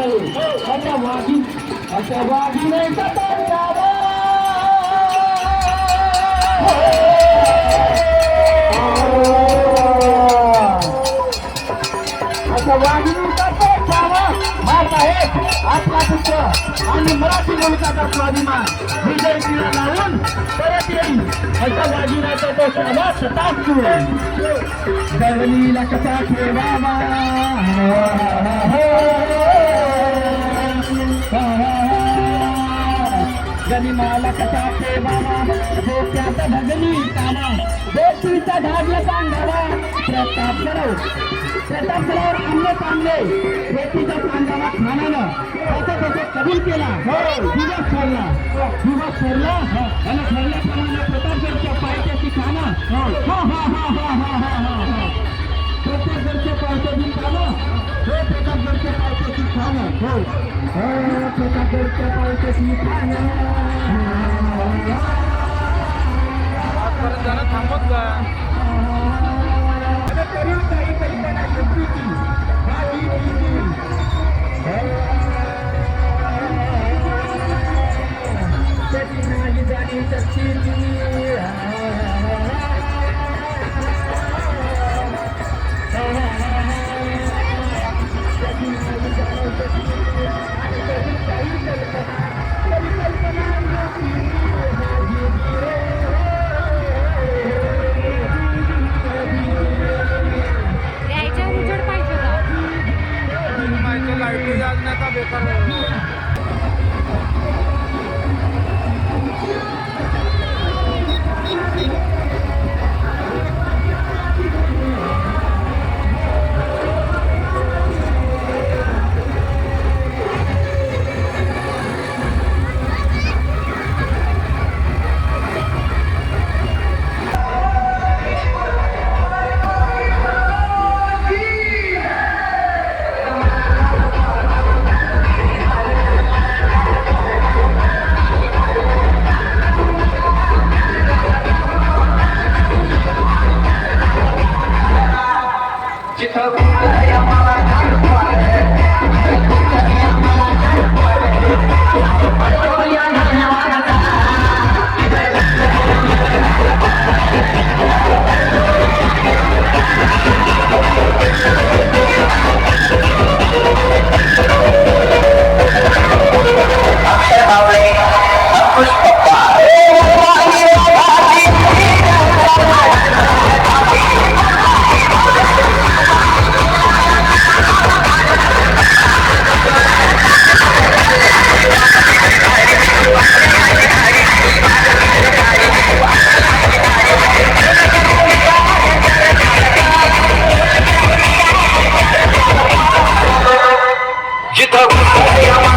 नाही अशा वाघी अशा वाघीने सतत असं वाघिणीचा छावा मारत आहे आपला पुत्र आणि मराठी लोकांचा स्वाभिमान विजय तिला लावून परत येईल अशा तो सताच कसा ठेवावा डोक्याचा भगनी कामा बेटीचा धाग्य सांगावा प्रताप करव प्रताप करावर आमले चांगले बेटीचा सांगावा खानानं. त्याचा त्याचा कबूल केला. दिवस ठरला. दिवस ठरला? आणि ठरल्याप्रमाणे प्रतापगडच्या पायथ्याची खाना. हा. हा हा हा हा हा हा प्रतापगडच्या पायथ्याची खाना. हे प्रतापगडच्या पायथ्याची खाना. हो. हो प्रतापगडच्या पायथ्याची खाना. आजपर्यंत जरा थांबत का आता तरी Oh, I'm